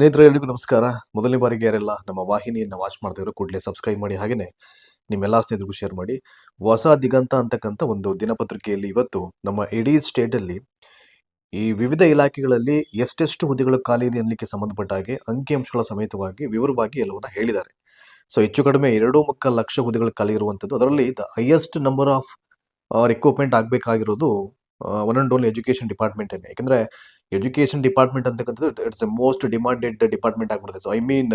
ಸ್ನೇಹಿತರೆ, ಎಲ್ರಿಗೂ ನಮಸ್ಕಾರ. ಮೊದಲನೇ ಬಾರಿಗೆ ಯಾರೆಲ್ಲ ನಮ್ಮ ವಾಹಿನಿಯನ್ನು ವಾಚ್ ಮಾಡ್ತಾ ಮಾಡ್ತಿದ್ರು ಕೂಡಲೇ ಸಬ್ಸ್ಕ್ರೈಬ್ ಮಾಡಿ ಹಾಗೆಯೇ ನಿಮ್ಮೆಲ್ಲ ಸ್ನೇಹಿತರಿಗೂ ಶೇರ್ ಮಾಡಿ. ಹೊಸ ದಿಗಂತ ಅಂತಕ್ಕಂಥ ಒಂದು ದಿನಪತ್ರಿಕೆಯಲ್ಲಿ ಇವತ್ತು ನಮ್ಮ ಇಡೀ ಸ್ಟೇಟಲ್ಲಿ ಈ ವಿವಿಧ ಇಲಾಖೆಗಳಲ್ಲಿ ಎಷ್ಟೆಷ್ಟು ಹುದ್ದೆಗಳು ಖಾಲಿ ಇದೆ ಅನ್ನಲಿಕ್ಕೆ ಸಂಬಂಧಪಟ್ಟ ಹಾಗೆ ಅಂಕಿಅಂಶಗಳ ಸಮೇತವಾಗಿ ವಿವರವಾಗಿ ಎಲ್ಲವನ್ನ ಹೇಳಿದ್ದಾರೆ. ಸೊ ಹೆಚ್ಚು ಕಡಿಮೆ ಎರಡು ಮುಕ್ಕ ಲಕ್ಷ ಹುದ್ದೆಗಳು ಖಾಲಿ ಇರುವಂಥದ್ದು ಅದರಲ್ಲಿ the highest number of recruitment ಆಗಬೇಕಾಗಿರೋದು one and only education department ಯಾಕಂದ್ರೆ ಎಜುಕೇಶನ್ ಡಿಪಾರ್ಟ್ಮೆಂಟ್ ಅಂತಕ್ಕಂಥದ್ದು it's a most demanded department ಆಗ್ಬಿಡುತ್ತೆ ಸೊ ಐ ಮೀನ್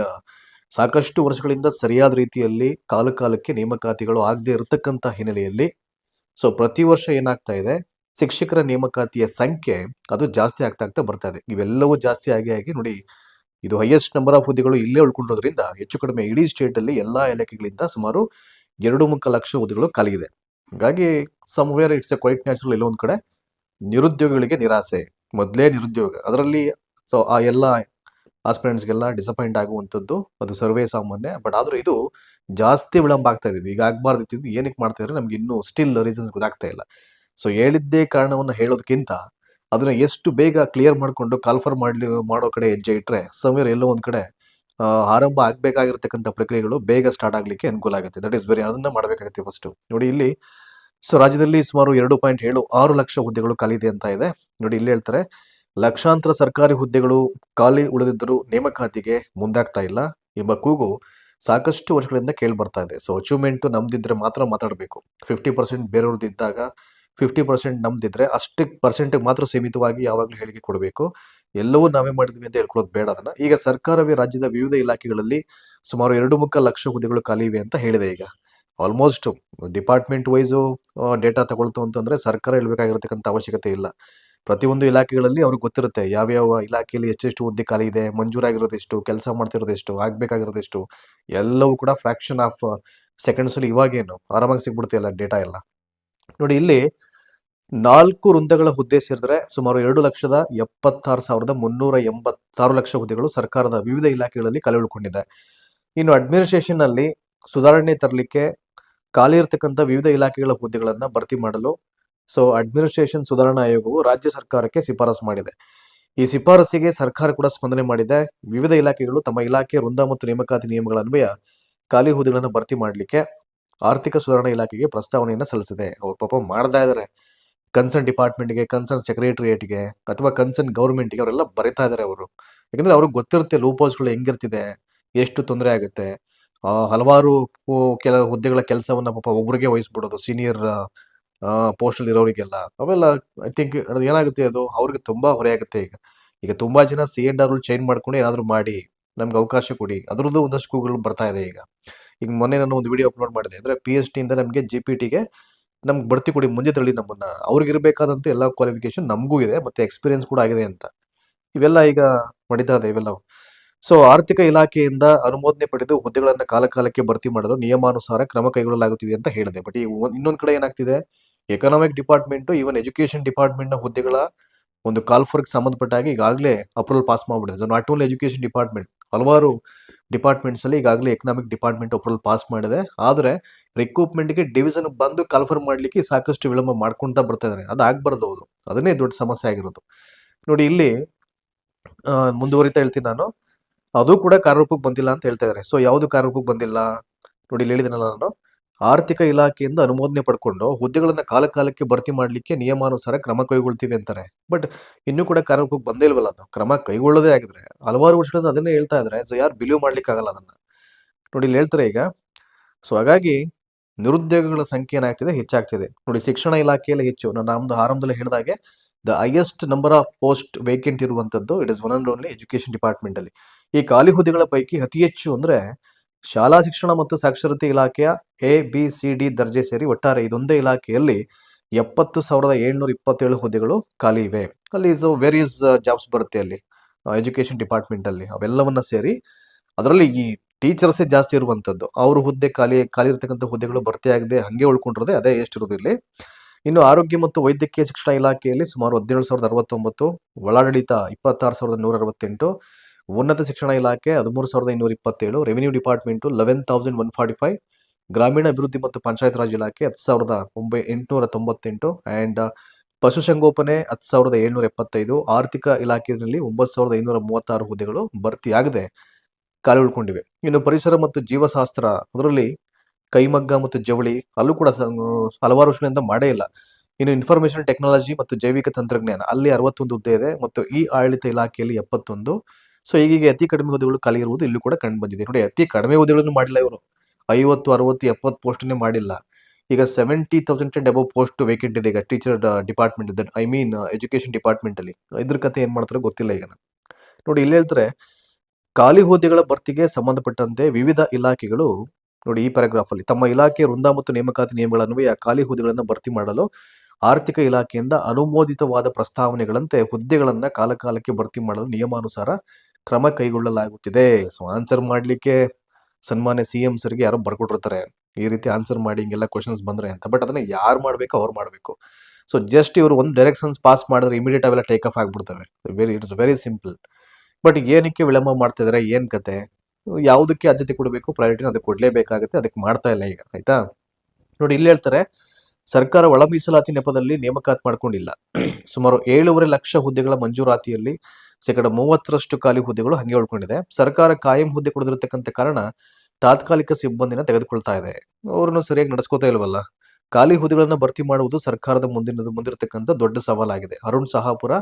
ಸಾಕಷ್ಟು ವರ್ಷಗಳಿಂದ ಸರಿಯಾದ ರೀತಿಯಲ್ಲಿ ಕಾಲ ಕಾಲಕ್ಕೆ ನೇಮಕಾತಿಗಳು ಆಗದೆ ಇರತಕ್ಕಂಥ ಹಿನ್ನೆಲೆಯಲ್ಲಿ ಸೊ ಪ್ರತಿ ವರ್ಷ ಏನಾಗ್ತಾ ಇದೆ, ಶಿಕ್ಷಕರ ನೇಮಕಾತಿಯ ಸಂಖ್ಯೆ ಅದು ಜಾಸ್ತಿ ಆಗ್ತಾ ಆಗ್ತಾ ಬರ್ತಾ ಇದೆ. ಇವೆಲ್ಲವೂ ಜಾಸ್ತಿ ಆಗಿ ಆಗಿ ನೋಡಿ, ಇದು ಹೈಯೆಸ್ಟ್ ನಂಬರ್ ಆಫ್ ಹುದ್ದೆಗಳು ಇಲ್ಲೇ ಉಳ್ಕೊಂಡಿರೋದ್ರಿಂದ ಹೆಚ್ಚು ಕಡಿಮೆ ಇಡೀ ಸ್ಟೇಟ್ ಅಲ್ಲಿ ಎಲ್ಲಾ ಇಲಾಖೆಗಳಿಂದ ಸುಮಾರು ಎರಡು ಮುಕ್ಕ ಲಕ್ಷ ಹುದ್ದೆಗಳು ಖಾಲಿಗಿದೆ ಹಾಗಾಗಿ somewhere it's a quite natural ಎಲ್ಲೊಂದು ಕಡೆ ನಿರುದ್ಯೋಗಿಗಳಿಗೆ ನಿರಾಸೆ. ಮೊದಲೇ ನಿರುದ್ಯೋಗ. ಅದರಲ್ಲಿ ಸೊ ಆ ಎಲ್ಲ ಆಸ್ಪಿರೆಂಟ್ಸ್ಗೆಲ್ಲ ಡಿಸಪಾಯಿಂಟ್ ಆಗುವಂಥದ್ದು ಅದು ಸರ್ವೇ ಸಾಮಾನ್ಯ. ಬಟ್ ಆದರೂ ಇದು ಜಾಸ್ತಿ ವಿಳಂಬ ಆಗ್ತಾ ಇದೆ. ಈಗ ಆಗಬಾರ್ದಿತ್ತು, ಏನಕ್ಕೆ ಮಾಡ್ತಾ ಇದ್ರೆ ನಮ್ಗೆ ಇನ್ನೂ ಸ್ಟಿಲ್ ರೀಸನ್ಸ್ ಗೊತ್ತಾಗ್ತಾ ಇಲ್ಲ. ಸೊ ಹೇಳಿದ್ದೇ ಕಾರಣವನ್ನು ಹೇಳೋದಕ್ಕಿಂತ ಅದನ್ನ ಎಷ್ಟು ಬೇಗ ಕ್ಲಿಯರ್ ಮಾಡಿಕೊಂಡು ಕಾಲ್ಫರ್ ಮಾಡ್ಲಿ, ಮಾಡೋ ಕಡೆ ಹೆಜ್ಜೆ ಇಟ್ಟರೆ ಸಮೀರ್ ಎಲ್ಲೋ ಒಂದು ಕಡೆ ಆರಂಭ ಆಗಬೇಕಾಗಿರ್ತಕ್ಕಂಥ ಪ್ರಕ್ರಿಯೆಗಳು ಬೇಗ ಸ್ಟಾರ್ಟ್ ಆಗಲಿಕ್ಕೆ ಅನುಕೂಲ ಆಗುತ್ತೆ. ದಟ್ ಇಸ್ ವೆರಿ ಅದನ್ನ ಮಾಡಬೇಕಾಗುತ್ತೆ ಫಸ್ಟು ನೋಡಿ ಇಲ್ಲಿ ಸೊ ರಾಜ್ಯದಲ್ಲಿ ಸುಮಾರು ಎರಡು ಪಾಯಿಂಟ್ ಏಳು ಆರು ಲಕ್ಷ ಹುದ್ದೆಗಳು ಖಾಲಿ ಇದೆ ಅಂತ ಇದೆ. ನೋಡಿ ಇಲ್ಲಿ ಹೇಳ್ತಾರೆ, ಲಕ್ಷಾಂತರ ಸರ್ಕಾರಿ ಹುದ್ದೆಗಳು ಖಾಲಿ ಉಳಿದಿದ್ದರೂ ನೇಮಕಾತಿಗೆ ಮುಂದಾಗ್ತಾ ಇಲ್ಲ ಎಂಬ ಕೂಗು ಸಾಕಷ್ಟು ವರ್ಷಗಳಿಂದ ಕೇಳಿ ಬರ್ತಾ ಇದೆ. ಸೊ ಅಚೀವ್ಮೆಂಟ್ ನಮ್ದಿದ್ರೆ ಮಾತ್ರ ಮಾತಾಡಬೇಕು. ಫಿಫ್ಟಿ ಪರ್ಸೆಂಟ್ ಬೇರೆಯವ್ರದ್ದು ಇದ್ದಾಗ ಫಿಫ್ಟಿ ಪರ್ಸೆಂಟ್ ನಮ್ದಿದ್ರೆ ಅಷ್ಟೇ ಪರ್ಸೆಂಟ್ ಮಾತ್ರ ಸೀಮಿತವಾಗಿ ಯಾವಾಗಲೂ ಹೇಳಿಕೆ ಕೊಡಬೇಕು. ಎಲ್ಲವೂ ನಾವೇ ಮಾಡಿದ್ವಿ ಅಂತ ಹೇಳ್ಕೊಳ್ಳೋದು ಬೇಡ ಅದನ್ನ. ಈಗ ಸರ್ಕಾರವೇ ರಾಜ್ಯದ ವಿವಿಧ ಇಲಾಖೆಗಳಲ್ಲಿ ಸುಮಾರು ಎರಡು ಮುಖ ಲಕ್ಷ ಹುದ್ದೆಗಳು ಖಾಲಿ ಇವೆ ಅಂತ ಹೇಳಿದೆ ಈಗ. ಆಲ್ಮೋಸ್ಟ್ ಡಿಪಾರ್ಟ್ಮೆಂಟ್ ವೈಸು ಡೇಟಾ ತಗೊಳ್ತು ಅಂತಂದರೆ ಸರ್ಕಾರ ಹೇಳಬೇಕಾಗಿರ್ತಕ್ಕಂಥ ಅವಶ್ಯಕತೆ ಇಲ್ಲ. ಪ್ರತಿಯೊಂದು ಇಲಾಖೆಗಳಲ್ಲಿ ಅವ್ರಿಗೆ ಗೊತ್ತಿರುತ್ತೆ ಯಾವ್ಯಾವ ಇಲಾಖೆಯಲ್ಲಿ ಎಷ್ಟೆಷ್ಟು ಹುದ್ದೆ ಖಾಲಿ ಇದೆ, ಮಂಜೂರಾಗಿರೋದು ಎಷ್ಟು, ಕೆಲಸ ಮಾಡ್ತಿರೋದು ಎಷ್ಟು, ಆಗ್ಬೇಕಾಗಿರೋದು ಎಷ್ಟು. ಎಲ್ಲವೂ ಕೂಡ ಫ್ರ್ಯಾಕ್ಷನ್ ಆಫ್ ಸೆಕೆಂಡ್ಸಲ್ಲಿ ಇವಾಗೇನು ಆರಾಮಾಗಿ ಸಿಗ್ಬಿಡುತ್ತೆ ಎಲ್ಲ ಡೇಟಾ ಎಲ್ಲ. ನೋಡಿ ಇಲ್ಲಿ ನಾಲ್ಕು ವೃಂದಗಳ ಹುದ್ದೆ ಸೇರಿದ್ರೆ ಸುಮಾರು ಎರಡು ಲಕ್ಷದ ಎಪ್ಪತ್ತಾರು ಸಾವಿರದ ಮುನ್ನೂರ ಎಂಬತ್ತಾರು ಲಕ್ಷ ಹುದ್ದೆಗಳು ಸರ್ಕಾರದ ವಿವಿಧ ಇಲಾಖೆಗಳಲ್ಲಿ ಕಲೆ ಉಳ್ಕೊಂಡಿದೆ ಇನ್ನು ಅಡ್ಮಿನಿಸ್ಟ್ರೇಷನ್ ಅಲ್ಲಿ ಸುಧಾರಣೆ ತರಲಿಕ್ಕೆ ಖಾಲಿ ಇರತಕ್ಕಂಥ ವಿವಿಧ ಇಲಾಖೆಗಳ ಹುದ್ದೆಗಳನ್ನ ಭರ್ತಿ ಮಾಡಲು, ಸೊ ಅಡ್ಮಿನಿಸ್ಟ್ರೇಷನ್ ಸುಧಾರಣಾ ಆಯೋಗವು ರಾಜ್ಯ ಸರ್ಕಾರಕ್ಕೆ ಶಿಫಾರಸು ಮಾಡಿದೆ. ಈ ಶಿಫಾರಸಿಗೆ ಸರ್ಕಾರ ಕೂಡ ಸ್ಪಂದನೆ ಮಾಡಿದೆ. ವಿವಿಧ ಇಲಾಖೆಗಳು ತಮ್ಮ ಇಲಾಖೆ ವೃಂದ ಮತ್ತು ನೇಮಕಾತಿ ನಿಯಮಗಳ ಅನ್ವಯ ಖಾಲಿ ಹುದ್ದೆಗಳನ್ನು ಭರ್ತಿ ಮಾಡಲಿಕ್ಕೆ ಆರ್ಥಿಕ ಸುಧಾರಣಾ ಇಲಾಖೆಗೆ ಪ್ರಸ್ತಾವನೆಯನ್ನು ಸಲ್ಲಿಸಿದೆ. ಅವ್ರು ಪಾಪ ಮಾಡ್ತಾ ಇದ್ದಾರೆ ಕನ್ಸರ್ನ್ ಡಿಪಾರ್ಟ್ಮೆಂಟ್ಗೆ, ಕನ್ಸರ್ನ್ ಸೆಕ್ರೆಟರಿಯೇಟ್ಗೆ ಅಥವಾ ಕನ್ಸರ್ನ್ ಗೌರ್ಮೆಂಟ್ಗೆ ಅವರೆಲ್ಲ ಬರಿತಾ ಇದ್ದಾರೆ ಅವರು. ಯಾಕಂದ್ರೆ ಅವ್ರಿಗೆ ಗೊತ್ತಿರುತ್ತೆ ಲೂಪೋಸ್ಗಳು ಹೆಂಗಿರ್ತಿದೆ, ಎಷ್ಟು ತೊಂದರೆ ಆಗುತ್ತೆ. ಹಲವಾರು ಕೆಲ ಹುದ್ದೆಗಳ ಕೆಲಸವನ್ನ ಪಾಪ ಒಬ್ರಿಗೆ ವಹಿಸ್ಬಿಡೋದು ಸೀನಿಯರ್ ಪೋಸ್ಟ್ ಅಲ್ಲಿ ಇರೋರಿಗೆಲ್ಲ. ಅವೆಲ್ಲ ಐ ಥಿಂಕ್ ಅದು ಏನಾಗುತ್ತೆ ಅದು, ಅವ್ರಿಗೆ ತುಂಬಾ ಹೊರೆ ಆಗುತ್ತೆ ಈಗ. ಈಗ ತುಂಬಾ ಜನ ಸಿ ಎಂಡ್ ಆರ್ ಚೇಂಜ್ ಮಾಡ್ಕೊಂಡು ಏನಾದ್ರು ಮಾಡಿ, ನಮ್ಗೆ ಅವಕಾಶ ಕೊಡಿ. ಅದ್ರದ್ದು ಒಂದಷ್ಟು ಕೂಗುಗಳು ಬರ್ತಾ ಇದೆ ಈಗ. ಈಗ ಮೊನ್ನೆ ನಾನು ಒಂದು ವಿಡಿಯೋ ಅಪ್ಲೋಡ್ ಮಾಡಿದೆ. ಅಂದ್ರೆ ಪಿ ಎಚ್ ಡಿ ಇಂದ ನಮಗೆ ಜಿ ಪಿ ಟಿಗೆ ನಮ್ಗೆ ಬಡ್ತಿ ಕೊಡಿ, ಮುಂದೆ ತಳ್ಳಿ ನಮ್ಮನ್ನ. ಅವ್ರಿಗೆ ಇರಬೇಕಾದಂತ ಎಲ್ಲ ಕ್ವಾಲಿಫಿಕೇಶನ್ ನಮಗೂ ಇದೆ, ಮತ್ತೆ ಎಕ್ಸ್ಪೀರಿಯನ್ಸ್ ಕೂಡ ಆಗಿದೆ ಅಂತ. ಇವೆಲ್ಲ ಈಗ ನಡೀತಾ ಇದೆ ಇವೆಲ್ಲ. ಸೊ ಆರ್ಥಿಕ ಇಲಾಖೆಯಿಂದ ಅನುಮೋದನೆ ಪಡೆದು ಹುದ್ದೆಗಳನ್ನು ಕಾಲಕಾಲಕ್ಕೆ ಭರ್ತಿ ಮಾಡಲು ನಿಯಮಾನುಸಾರ ಕ್ರಮ ಕೈಗೊಳ್ಳಲಾಗುತ್ತಿದೆ ಅಂತ ಹೇಳಿದೆ. ಬಟ್ ಈ ಇನ್ನೊಂದು ಕಡೆ ಏನಾಗ್ತಿದೆ? ಎಕನಾಮಿಕ್ ಡಿಪಾರ್ಟ್ಮೆಂಟ್ ಈವನ್ ಎಜುಕೇಶನ್ ಡಿಪಾರ್ಟ್ಮೆಂಟ್ನ ಹುದ್ದೆಗಳ ಒಂದು ಕಾಲ್ಫರ್ಗೆ ಸಂಬಂಧಪಟ್ಟಾಗಿ ಈಗಾಗಲೇ approval pass ಮಾಡಿಬಿಟ್ಟಿದೆ. So not only education department ಹಲವಾರು ಡಿಪಾರ್ಟ್ಮೆಂಟ್ಸ್ ಅಲ್ಲಿ ಈಗಾಗಲೇ ಎಕನಾಮಿಕ್ ಡಿಪಾರ್ಟ್ಮೆಂಟ್ ಅಪ್ರೂವಲ್ ಪಾಸ್ ಮಾಡಿದೆ. ಆದ್ರೆ ರಿಕ್ರೂಟ್ಮೆಂಟ್ಗೆ ಡಿವಿಷನ್ ಬಂದು ಕಾಲ್ಫರ್ ಮಾಡ್ಲಿಕ್ಕೆ ಸಾಕಷ್ಟು ವಿಳಂಬ ಮಾಡ್ಕೊಂತ ಬರ್ತಾ ಇದ್ದಾರೆ ಅದು ಆಗ್ಬಾರ್ದು ಹೌದು. ಅದನ್ನೇ ದೊಡ್ಡ ಸಮಸ್ಯೆ ಆಗಿರೋದು. ನೋಡಿ, ಇಲ್ಲಿ ಮುಂದುವರಿತಾ ಹೇಳ್ತೀನಿ ನಾನು. ಅದು ಕೂಡ ಕಾರ್ಯರೂಪಕ್ಕೆ ಬಂದಿಲ್ಲ ಅಂತ ಹೇಳ್ತಾ ಇದ್ದಾರೆ ಸೊ ಯಾವುದು ಕಾರ್ಯರೂಪಕ್ಕೆ ಬಂದಿಲ್ಲ? ನೋಡಿ ಇಲ್ಲಿ ಹೇಳಿದನಲ್ಲ ನಾನು. ಆರ್ಥಿಕ ಇಲಾಖೆಯಿಂದ ಅನುಮೋದನೆ ಪಡ್ಕೊಂಡು ಹುದ್ದೆಗಳನ್ನ ಕಾಲಕಾಲಕ್ಕೆ ಭರ್ತಿ ಮಾಡ್ಲಿಕ್ಕೆ ನಿಯಮಾನುಸಾರ ಕ್ರಮ ಕೈಗೊಳ್ತೀವಿ ಅಂತಾರೆ. ಬಟ್ ಇನ್ನೂ ಕೂಡ ಕಾರ್ಯರೂಪಕ್ಕೆ ಬಂದೇ ಇಲ್ವಲ್ಲ ಅದು? ಕ್ರಮ ಕೈಗೊಳ್ಳೋದೇ ಆಗಿದ್ರೆ. ಹಲವಾರು ವರ್ಷಗಳಿಂದ ಅದನ್ನೇ ಹೇಳ್ತಾ ಇದ್ದಾರೆ ಸೊ ಯಾರು ಬಿಲೀವ್ ಮಾಡ್ಲಿಕ್ಕೆ ಆಗಲ್ಲ ಅದನ್ನ. ನೋಡಿ ಇಲ್ಲಿ ಹೇಳ್ತಾರೆ ಈಗ. ಸೊ ಹಾಗಾಗಿ ನಿರುದ್ಯೋಗಗಳ ಸಂಖ್ಯೆ ಏನಾಗ್ತಿದೆ ಹೆಚ್ಚಾಗ್ತಿದೆ. ನೋಡಿ ಶಿಕ್ಷಣ ಇಲಾಖೆಯಲ್ಲಿ ಹೆಚ್ಚು. ನಾನು ನಮ್ದು ಆರಂಭದಲ್ಲಿ ಹೇಳಿದಾಗೆ the highest number of post vacant ಇರುವಂತದ್ದು it is one and only education department ಅಲ್ಲಿ. ಈ ಖಾಲಿ ಹುದ್ದೆಗಳ ಪೈಕಿ ಅತಿ ಹೆಚ್ಚು ಅಂದ್ರೆ ಶಾಲಾ ಶಿಕ್ಷಣ ಮತ್ತು ಸಾಕ್ಷರತೆ ಇಲಾಖೆಯ ಎ, ಬಿ, ಸಿ, ಡಿ ದರ್ಜೆ ಸೇರಿ ಒಟ್ಟಾರೆ ಇದೊಂದೇ ಇಲಾಖೆಯಲ್ಲಿ ಎಪ್ಪತ್ತು ಸಾವಿರದ ಏಳ್ನೂರ ಇಪ್ಪತ್ತೇಳು ಹುದ್ದೆಗಳು ಖಾಲಿ ಇವೆ. ಅಲ್ಲಿ ಸೊ ವೇರಿಯಸ್ ಜಾಬ್ಸ್ ಬರುತ್ತೆ ಅಲ್ಲಿ. ಎಜುಕೇಶನ್ ಡಿಪಾರ್ಟ್ಮೆಂಟ್ ಅಲ್ಲಿ ಅವೆಲ್ಲವನ್ನ ಸೇರಿ ಅದರಲ್ಲಿ ಈ ಟೀಚರ್ಸೇ ಜಾಸ್ತಿ ಇರುವಂತದ್ದು. ಅವ್ರ ಹುದ್ದೆ ಖಾಲಿ ಖಾಲಿ ಇರತಕ್ಕಂಥ ಹುದ್ದೆಗಳು ಭರ್ತಿ ಆಗದೆ ಹಂಗೆ ಉಳ್ಕೊಂಡಿರೋದೆ ಅದೇ ಎಷ್ಟಿರೋದು ಇಲ್ಲಿ. ಇನ್ನು ಆರೋಗ್ಯ ಮತ್ತು ವೈದ್ಯಕೀಯ ಶಿಕ್ಷಣ ಇಲಾಖೆಯಲ್ಲಿ ಸುಮಾರು ಹದಿನೇಳು ಸಾವಿರದ ಅರವತ್ತೊಂಬತ್ತು, ಒಳಾಡಳಿತ ಇಪ್ಪತ್ತಾರು ಸಾವಿರದ ನೂರ ಅರವತ್ತೆಂಟು ಉನ್ನತ ಶಿಕ್ಷಣ ಇಲಾಖೆ ಹದಿಮೂರು ಸಾವಿರದ ಇನ್ನೂರ ಇಪ್ಪತ್ತೇಳು revenue department eleven thousand one forty five ಗ್ರಾಮೀಣ ಅಭಿವೃದ್ಧಿ ಮತ್ತು ಪಂಚಾಯತ್ ರಾಜ್ ಇಲಾಖೆ ಹತ್ತು ಸಾವಿರದ ಒಂಬೈ, ಎಂಟುನೂರ ತೊಂಬತ್ತೆಂಟು ಆ್ಯಂಡ್ ಪಶುಸಂಗೋಪನೆ ಹತ್ತು ಸಾವಿರದ ಏಳ್ನೂರ ಎಪ್ಪತ್ತೈದು, ಆರ್ಥಿಕ ಇಲಾಖೆಯಲ್ಲಿ ಒಂಬತ್ತು ಸಾವಿರದ ಐನೂರ ಮೂವತ್ತಾರು ಹುದ್ದೆಗಳು ಭರ್ತಿಯಾಗದೆ ಖಾಲಿ ಉಳ್ಕೊಂಡಿವೆ ಇನ್ನು ಪರಿಸರ ಮತ್ತು ಜೀವಶಾಸ್ತ್ರ, ಅದರಲ್ಲಿ ಕೈಮಗ್ಗ ಮತ್ತು ಜವಳಿ ಅಲ್ಲೂ ಕೂಡ ಹಲವಾರು ವರ್ಷಗಳಿಂದ ಮಾಡೇ ಇಲ್ಲ. ಇನ್ನು ಇನ್ಫಾರ್ಮೇಶನ್ ಟೆಕ್ನಾಲಜಿ ಮತ್ತು ಜೈವಿಕ ತಂತ್ರಜ್ಞಾನ, ಅಲ್ಲಿ ಅರವತ್ತೊಂದು ಹುದ್ದೆ ಇದೆ ಮತ್ತು ಈ ಆಡಳಿತ ಇಲಾಖೆಯಲ್ಲಿ ಎಪ್ಪತ್ತೊಂದು ಸೊ ಹೀಗೆ ಅತಿ ಕಡಿಮೆ ಹುದ್ದೆಗಳು ಖಾಲಿ ಇರುವುದು ಇಲ್ಲೂ ಕೂಡ ಕಂಡು ಬಂದಿದೆ. ನೋಡಿ, ಅತಿ ಕಡಿಮೆ ಹುದ್ದೆಗಳನ್ನು ಮಾಡಿಲ್ಲ ಇವರು. ಐವತ್ತು, ಅರವತ್ತು, ಎಪ್ಪತ್ತು ಪೋಸ್ಟನ್ನೇ ಮಾಡಿಲ್ಲ. ಈಗ seventy thousand and above post vacant ಇದೆ. ಈಗ teacher department that I mean education ಡಿಪಾರ್ಟ್ಮೆಂಟಲ್ಲಿ ಇದ್ರ ಕತೆ ಏನು ಮಾಡ್ತಾರೋ ಗೊತ್ತಿಲ್ಲ ಈಗ. ನೋಡಿ, ಇಲ್ಲಿ ಹೇಳ್ತಾರೆ, ಖಾಲಿ ಹುದ್ದೆಗಳ ಭರ್ತಿಗೆ ಸಂಬಂಧಪಟ್ಟಂತೆ ವಿವಿಧ ಇಲಾಖೆಗಳು, ನೋಡಿ, ಈ ಪ್ಯಾರಾಗ್ರಾಫಲ್ಲಿ ತಮ್ಮ ಇಲಾಖೆ ವೃಂದ ಮತ್ತು ನೇಮಕಾತಿ ನಿಯಮಗಳನ್ವಯ ಖಾಲಿ ಹುದ್ದೆಗಳನ್ನು ಭರ್ತಿ ಮಾಡಲು ಆರ್ಥಿಕ ಇಲಾಖೆಯಿಂದ ಅನುಮೋದಿತವಾದ ಪ್ರಸ್ತಾವನೆಗಳಂತೆ ಹುದ್ದೆಗಳನ್ನು ಕಾಲಕಾಲಕ್ಕೆ ಭರ್ತಿ ಮಾಡಲು ನಿಯಮಾನುಸಾರ ಕ್ರಮ ಕೈಗೊಳ್ಳಲಾಗುತ್ತಿದೆ. ಸೊ ಆನ್ಸರ್ ಮಾಡಲಿಕ್ಕೆ ಸನ್ಮಾನ್ಯ ಸಿ ಎಂ ಸರ್ಗೆ ಯಾರೋ ಬರ್ಕೊಟ್ಟಿರ್ತಾರೆ. ಈ ರೀತಿ ಆನ್ಸರ್ ಮಾಡಿ ಹಿಂಗೆಲ್ಲ ಕ್ವಶನ್ಸ್ ಬಂದ್ರೆ ಅಂತ. ಬಟ್ ಅದನ್ನ ಯಾರು ಮಾಡಬೇಕು ಅವ್ರು ಮಾಡಬೇಕು. ಸೊ ಜಸ್ಟ್ ಇವರು ಒಂದು ಡೈರೆಕ್ಷನ್ಸ್ ಪಾಸ್ ಮಾಡಿದ್ರೆ ಇಮಿಡಿಯೇಟ್ ಅವೆಲ್ಲ take off ಆಗ್ಬಿಡ್ತವೆ. Very it's very simple but ಏನಕ್ಕೆ ವಿಳಂಬ ಮಾಡ್ತಿದ್ದಾರೆ ಏನ್ ಕತೆ? ಯಾವುದಕ್ಕೆ ಆದ್ಯತೆ ಕೊಡಬೇಕು ಪ್ರಯಾರಿಟಿನ ಅದಕ್ಕೆ ಕೊಡಲೇಬೇಕಾಗುತ್ತೆ, ಅದಕ್ಕೆ ಮಾಡ್ತಾ ಇಲ್ಲ ಈಗ. ಆಯ್ತಾ? ನೋಡಿ, ಇಲ್ಲಿ ಹೇಳ್ತಾರೆ ಸರ್ಕಾರ ಒಳ ಮೀಸಲಾತಿ ನೆಪದಲ್ಲಿ ನೇಮಕಾತಿ ಮಾಡ್ಕೊಂಡಿಲ್ಲ. ಸುಮಾರು ಏಳೂವರೆ ಲಕ್ಷ ಹುದ್ದೆಗಳ ಮಂಜೂರಾತಿಯಲ್ಲಿ ಶೇಕಡ ಮೂವತ್ತರಷ್ಟು ಖಾಲಿ ಹುದ್ದೆಗಳು ಹಂಗೆ ಉಳ್ಕೊಂಡಿದೆ. ಸರ್ಕಾರ ಕಾಯಂ ಹುದ್ದೆ ಕೊಡದಿರತಕ್ಕಂಥ ಕಾರಣ ತಾತ್ಕಾಲಿಕ ಸಿಬ್ಬಂದಿನ ತೆಗೆದುಕೊಳ್ತಾ ಇದೆ. ಅವರನ್ನು ಸರಿಯಾಗಿ ನಡೆಸ್ಕೋತಾ ಇಲ್ವಲ್ಲ? ಖಾಲಿ ಹುದ್ದೆಗಳನ್ನು ಭರ್ತಿ ಮಾಡುವುದು ಸರ್ಕಾರದ ಮುಂದಿನ ಮುಂದಿರತಕ್ಕಂಥ ದೊಡ್ಡ ಸವಾಲಾಗಿದೆ. ಅರುಣ್ ಸಹಾಪುರ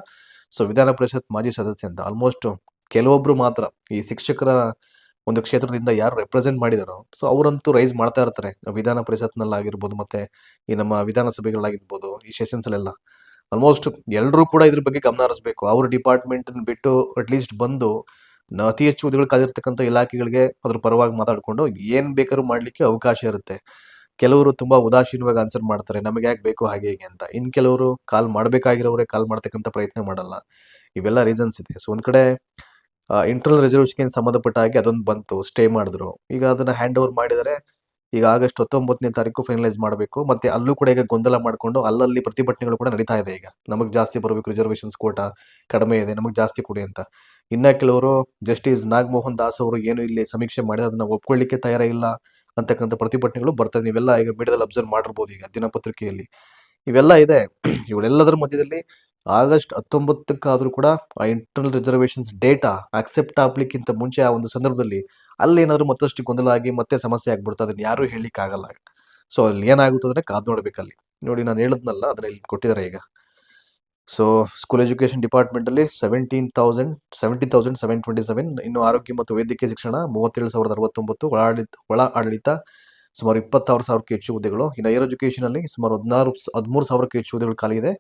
ಸೊ ವಿಧಾನ ಪರಿಷತ್ ಮಾಜಿ ಸದಸ್ಯ ಅಂತ ಆಲ್ಮೋಸ್ಟ್ ಕೆಲವೊಬ್ರು ಮಾತ್ರ. ಈ ಶಿಕ್ಷಕರ ಒಂದು ಕ್ಷೇತ್ರದಿಂದ ಯಾರು ರೆಪ್ರೆಸೆಂಟ್ ಮಾಡಿದಾರೋ ಸೊ ಅವರಂತೂ ರೈಸ್ ಮಾಡ್ತಾ ಇರ್ತಾರೆ. ವಿಧಾನ ಪರಿಷತ್ನಲ್ಲಾಗಿರ್ಬೋದು ಮತ್ತೆ ಈ ನಮ್ಮ ವಿಧಾನಸಭೆಗಳಾಗಿರ್ಬೋದು, ಈ ಸೆಷನ್ಸ್ ಅಲ್ಲೆಲ್ಲ ಆಲ್ಮೋಸ್ಟ್ ಎಲ್ಲರೂ ಕೂಡ ಇದ್ರ ಬಗ್ಗೆ ಗಮನ ಹರಿಸ್ಬೇಕು. ಅವ್ರ ಡಿಪಾರ್ಟ್ಮೆಂಟ್ ಬಿಟ್ಟು ಅಟ್ಲೀಸ್ಟ್ ಬಂದು ಅತಿ ಹೆಚ್ಚು ಹುದ್ದೆಗಳು ಕಾದಿರ್ತಕ್ಕಂಥ ಇಲಾಖೆಗಳಿಗೆ ಅದ್ರ ಪರವಾಗಿ ಮಾತಾಡ್ಕೊಂಡು ಏನ್ ಬೇಕಾದ್ರೂ ಮಾಡ್ಲಿಕ್ಕೆ ಅವಕಾಶ ಇರುತ್ತೆ. ಕೆಲವರು ತುಂಬಾ ಉದಾಸೀನವಾಗಿ ಆನ್ಸರ್ ಮಾಡ್ತಾರೆ, ನಮಗೆ ಯಾಕೆ ಬೇಕು ಹಾಗೆ ಹೀಗೆ ಅಂತ. ಇನ್ ಕೆಲವರು ಕಾಲ್ ಮಾಡ್ಬೇಕಾಗಿರೋರೇ ಕಾಲ್ ಮಾಡ್ತಕ್ಕಂಥ ಪ್ರಯತ್ನ ಮಾಡಲ್ಲ. ಇವೆಲ್ಲ ರೀಸನ್ಸ್ ಇದೆ. ಸೊ ಒಂದ್ ಕಡೆ ಇಂಟರ್ನಲ್ ರೆಸರ್ವೇಷನ್ಗೆ ಸಂಬಂಧಪಟ್ಟ ಹಾಗೆ ಅದೊಂದು ಬಂತು ಸ್ಟೇ ಮಾಡಿದ್ರು. ಈಗ ಅದನ್ನ ಹ್ಯಾಂಡ್ ಓವರ್ ಮಾಡಿದರೆ ಈಗ ಆಗಸ್ಟ್ ಹತ್ತೊಂಬತ್ತನೇ ತಾರೀಕು ಫೈನಲೈಸ್ ಮಾಡಬೇಕು. ಮತ್ತೆ ಅಲ್ಲೂ ಕೂಡ ಈಗ ಗೊಂದಲ ಮಾಡಿಕೊಂಡು ಅಲ್ಲಲ್ಲಿ ಪ್ರತಿಭಟನೆಗಳು ಕೂಡ ನಡೀತಾ ಇದೆ ಈಗ. ನಮಗೆ ಜಾಸ್ತಿ ಬರಬೇಕು ರಿಸರ್ವೇಷನ್ಸ್ ಕೋಟ ಕಡಿಮೆ ಇದೆ, ನಮಗೆ ಜಾಸ್ತಿ ಕೊಡಿ ಅಂತ. ಇನ್ನ ಕೆಲವರು ಜಸ್ಟಿಸ್ ನಾಗಮೋಹನ್ ದಾಸ್ ಅವರು ಏನು ಇಲ್ಲಿ ಸಮೀಕ್ಷೆ ಮಾಡಿ ಅದನ್ನ ಒಪ್ಕೊಳ್ಳಿಕ್ಕೆ ತಯಾರಿಲ್ಲ ಅಂತಕ್ಕಂಥ ಪ್ರತಿಭಟನೆಗಳು ಬರ್ತದೆ ನೀವೆಲ್ಲ ಈಗ ಮೀಡಿಯಾದಲ್ಲಿ ಅಬ್ಸರ್ವ್ ಮಾಡಿರ್ಬೋದು ಈಗ ದಿನಪತ್ರಿಕೆಯಲ್ಲಿ. ಇವೆಲ್ಲ ಇದೆ. ಇವೆಲ್ಲದರ ಮಧ್ಯದಲ್ಲಿ ಆಗಸ್ಟ್ ಹತ್ತೊಂಬತ್ತಕ್ಕಾದ್ರೂ ಕೂಡ ಆ ಇಂಟರ್ನಲ್ ರಿಸರ್ವೇಷನ್ಸ್ ಡೇಟಾ ಅಕ್ಸೆಪ್ಟ್ ಆಗ್ಲಿಕ್ಕಿಂತ ಮುಂಚೆ ಆ ಒಂದು ಸಂದರ್ಭದಲ್ಲಿ ಅಲ್ಲಿ ಏನಾದ್ರು ಮತ್ತಷ್ಟು ಗೊಂದಲ ಆಗಿ ಮತ್ತೆ ಸಮಸ್ಯೆ ಆಗ್ಬಿಡ್ತದೆ ಅದನ್ನ ಯಾರು ಹೇಳಲಿಕ್ಕಾಗಲ್ಲ. ಸೊ ಅಲ್ಲಿ ಏನಾಗುತ್ತೆ ಅಂದ್ರೆ ಕಾದ್ ನೋಡ್ಬೇಕಲ್ಲಿ ನೋಡಿ ನಾನು ಹೇಳದ್ನಲ್ಲ, ಅದನ್ನ ಇಲ್ಲಿ ಕೊಟ್ಟಿದ್ದಾರೆ ಈಗ. ಸೊ ಸ್ಕೂಲ್ ಎಜುಕೇಶನ್ ಡಿಪಾರ್ಟ್ಮೆಂಟ್ ಅಲ್ಲಿ seventeen thousand seventy thousand seven twenty seven ಇನ್ನು ಆರೋಗ್ಯ ಮತ್ತು ವೈದ್ಯಕೀಯ ಶಿಕ್ಷಣ ಮೂವತ್ತೇಳು ಸಾವಿರದ ಅರವತ್ತೊಂಬತ್ತು ಒಳ ಆಡಳಿತ ಒಳ ಆಡಳಿತ ಸುಮಾರು ಇಪ್ಪತ್ತಾರು ಸಾವಿರಕ್ಕೆ ಹೆಚ್ಚು ಹುದ್ದೆಗಳು. ಇನ್ನು ಹೈಯರ್ ಎಜುಕೇಷನಲ್ಲಿ ಸುಮಾರು ಹದಿನಾರು ಹದಿಮೂರು ಸಾವಿರಕ್ಕೆ ಹೆಚ್ಚು ಹುದ್ದೆಗಳು ಖಾಲಿ ಇದೆ.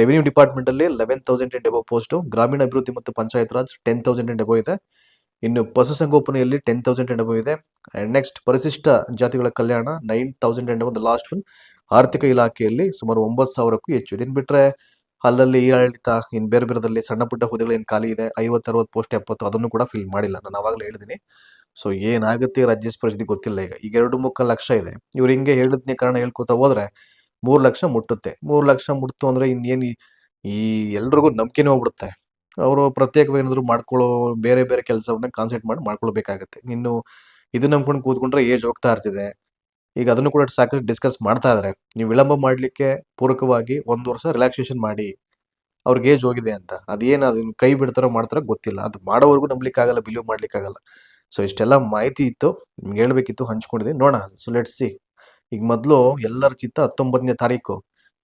ರೆವಿನ್ಯೂ ಡಿಪಾರ್ಟ್ಮೆಂಟ್ ಅಲ್ಲಿ eleven thousand and above post ಗ್ರಾಮೀಣ ಅಭಿವೃದ್ಧಿ ಮತ್ತು Panchayat Raj ten thousand and above ಇದೆ. ಇನ್ನು ಪಶುಸಂಗೋಪನೆಯಲ್ಲಿ ಟೆನ್ ತೌಸಂಡ್ ಎಂಡ್ ಎಬೋ ಇದೆ. ಆ್ಯಂಡ್ ನೆಕ್ಸ್ಟ್ ಪರಿಶಿಷ್ಟ ಜಾತಿಗಳ ಕಲ್ಯಾಣ ನೈನ್ ತೌಸಂಡ್ ಎಂಡ್ ಒಂದು ಲಾಸ್ಟ್ ಒನ್ ಆರ್ಥಿಕ ಇಲಾಖೆಯಲ್ಲಿ ಸುಮಾರು ಒಂಬತ್ತು ಸಾವಿರಕ್ಕೂ ಹೆಚ್ಚು ಇದನ್ನು ಬಿಟ್ಟರೆ ಅಲ್ಲಲ್ಲಿ ಈ ಆಡಳಿತ ಇನ್ನು ಬೇರೆ ಬೇರೆದಲ್ಲಿ ಸಣ್ಣ ಪುಟ್ಟ ಹುದ್ದೆಗಳು ಏನು ಖಾಲಿ ಇದೆ? ಐವತ್ತು, ಅರವತ್ತು ಪೋಸ್ಟ್ ಎಪ್ಪತ್ತು, ಅದನ್ನು ಕೂಡ ಫಿಲ್ ಮಾಡಿಲ್ಲ. ನಾನು ಆವಾಗಲೇ ಹೇಳಿದ್ದೀನಿ ಸೊ ಏನಾಗುತ್ತೆ ರಾಜ್ಯ ಪರಿಸ್ಥಿತಿ ಗೊತ್ತಿಲ್ಲ ಈಗ. ಈಗ ಎರಡು ಮುಕ್ಕಾಲು ಲಕ್ಷ ಇದೆ. ಇವ್ರು ಹಿಂಗೆ ಹೇಳಿದ್ನೇ ಕಾರಣ ಹೇಳ್ಕೊತಾ ಹೋದ್ರೆ ಮೂರು ಲಕ್ಷ ಮುಟ್ಟುತ್ತೆ. ಮೂರು ಲಕ್ಷ ಮುಟ್ತು ಅಂದ್ರೆ ಇನ್ನೇನು ಈ- ಎಲ್ರಿಗೂ ನಂಬಿಕೆನೇ ಹೋಗ್ಬಿಡುತ್ತೆ. ಅವರು ಪ್ರತ್ಯೇಕವಾಗಿ ಏನಾದ್ರು ಮಾಡ್ಕೊಳ್ಳೋ ಬೇರೆ ಬೇರೆ ಕೆಲಸವನ್ನ ಕಾನ್ಸಂಟ್ರೇಟ್ ಮಾಡಿ ಮಾಡ್ಕೊಳ್ಬೇಕಾಗತ್ತೆ. ಇನ್ನು ಇದು ನಂಬ್ಕೊಂಡು ಕೂತ್ಕೊಂಡ್ರೆ ಏಜ್ ಹೋಗ್ತಾ ಇರ್ತಿದೆ. ಈಗ ಅದನ್ನು ಕೂಡ ಸಾಕಷ್ಟು ಡಿಸ್ಕಸ್ ಮಾಡ್ತಾ ಇದಾರೆ. ನೀವು ವಿಳಂಬ ಮಾಡ್ಲಿಕ್ಕೆ ಪೂರಕವಾಗಿ ಒಂದು ವರ್ಷ ರಿಲ್ಯಾಕ್ಸೇಷನ್ ಮಾಡಿ. ಅವ್ರಿಗೆ ಏಜ್ ಹೋಗಿದೆ ಅಂತ. ಅದೇನು ಅದನ್ನ ಕೈ ಬಿಡ್ತಾರೋ ಮಾಡ್ತಾರೋ ಗೊತ್ತಿಲ್ಲ. ಅದು ಮಾಡೋವರೆಗೂ ನಂಬ್ಲಿಕ್ಕೆ ಆಗಲ್ಲ ಬಿಲೀವ್ ಮಾಡ್ಲಿಕ್ಕೆ ಆಗಲ್ಲ ಸೊ ಇಷ್ಟೆಲ್ಲ ಮಾಹಿತಿ ಇತ್ತು. ನಿಮ್ಗೆ ಹೇಳ್ಬೇಕಿತ್ತು ಹಂಚ್ಕೊಂಡಿದ್ದೀನಿ ನೋಡೋಣ. ಸೊ ಲೆಟ್ಸ್ ಸಿ ಈಗ ಮೊದಲು ಎಲ್ಲರ ಚಿತ್ತ ಹತ್ತೊಂಬತ್ತನೇ ತಾರೀಕು.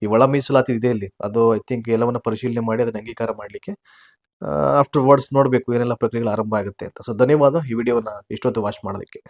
ಈ ಒಳ ಮೀಸಲಾತಿ ಇದೆ ಇಲ್ಲಿ. ಅದು ಐ ಥಿಂಕ್ ಎಲ್ಲವನ್ನ ಪರಿಶೀಲನೆ ಮಾಡಿ, ಅದನ್ನ ಅಂಗೀಕಾರ ಮಾಡಲಿಕ್ಕೆ ಆಫ್ಟರ್ ವರ್ಡ್ಸ್ ನೋಡಬೇಕು ಏನೆಲ್ಲ ಪ್ರಕ್ರಿಯೆಗಳು ಆರಂಭ ಆಗುತ್ತೆ ಅಂತ. ಸೊ ಧನ್ಯವಾದ. ಈ ವಿಡಿಯೋನ ಇಷ್ಟೊತ್ತು ವಾಚ್ ಮಾಡೋದಕ್ಕೆ.